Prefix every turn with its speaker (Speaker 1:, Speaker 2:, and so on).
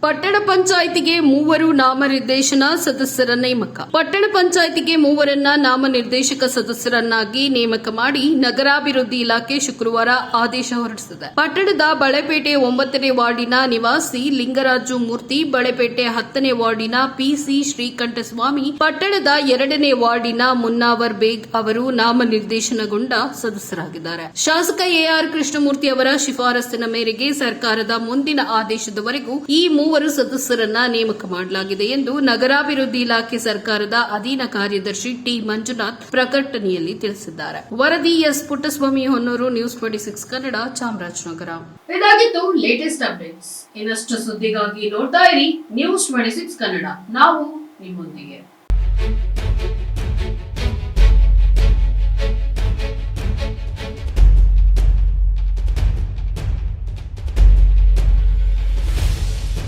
Speaker 1: ಪಟ್ಟಣ ಪಂಚಾಯಿತಿಗೆ ಮೂವರು ನಾಮನಿರ್ದೇಶನ ಸದಸ್ಯರ ನೇಮಕ. ಪಟ್ಟಣ ಪಂಚಾಯಿತಿಗೆ ಮೂವರನ್ನ ನಾಮನಿರ್ದೇಶಕ ಸದಸ್ಯರನ್ನಾಗಿ ನೇಮಕ ಮಾಡಿ ನಗರಾಭಿವೃದ್ಧಿ ಇಲಾಖೆ ಶುಕ್ರವಾರ ಆದೇಶ ಹೊರಡಿಸಿದೆ. ಪಟ್ಟಣದ ಬಳೆಪೇಟೆ ಒಂಬತ್ತನೇ ವಾರ್ಡಿನ ನಿವಾಸಿ ಲಿಂಗರಾಜು ಮೂರ್ತಿ, ಬಳೆಪೇಟೆ ಹತ್ತನೇ ವಾರ್ಡಿನ ಪಿಸಿ ಶ್ರೀಕಂಠಸ್ವಾಮಿ, ಪಟ್ಟಣದ ಎರಡನೇ ವಾರ್ಡಿನ ಮುನ್ನಾವರ್ ಬೇಗ್ ಅವರು ನಾಮನಿರ್ದೇಶನಗೊಂಡ ಸದಸ್ಯರಾಗಿದ್ದಾರೆ. ಶಾಸಕ ಎಆರ್ ಕೃಷ್ಣಮೂರ್ತಿ ಅವರ ಶಿಫಾರಸ್ಸಿನ ಮೇರೆಗೆ ಸರ್ಕಾರದ ಮುಂದಿನ ಆದೇಶದವರೆಗೂ ಈ ಸದಸ್ಯರನ್ನ ನೇಮಕ ಮಾಡಲಾಗಿದೆ ಎಂದು ನಗರಾಭಿವೃದ್ಧಿ ಇಲಾಖೆ ಸರ್ಕಾರದ ಅಧೀನ ಕಾರ್ಯದರ್ಶಿ ಟಿ ಮಂಜುನಾಥ್ ಪ್ರಕಟಣೆಯಲ್ಲಿ ತಿಳಿಸಿದ್ದಾರೆ. ವರದಿ S Puttaswamy Honnur, news twenty six Kannada, Chamarajanagar.
Speaker 2: ಇದಾಗಿತ್ತು ಲೇಟೆಸ್ಟ್ ಅಪ್ಡೇಟ್ಸ್ ಇನ್ನಷ್ಟು ಸುದ್ದಿಗಾಗಿ ನೋಡ್ತಾ ಇರಿ ನ್ಯೂಸ್ ಟ್ವೆಂಟಿ ಸಿಕ್ಸ್ ಕನ್ನಡ. ನಾವು ನಿಮ್ಮೊಂದಿಗೆ.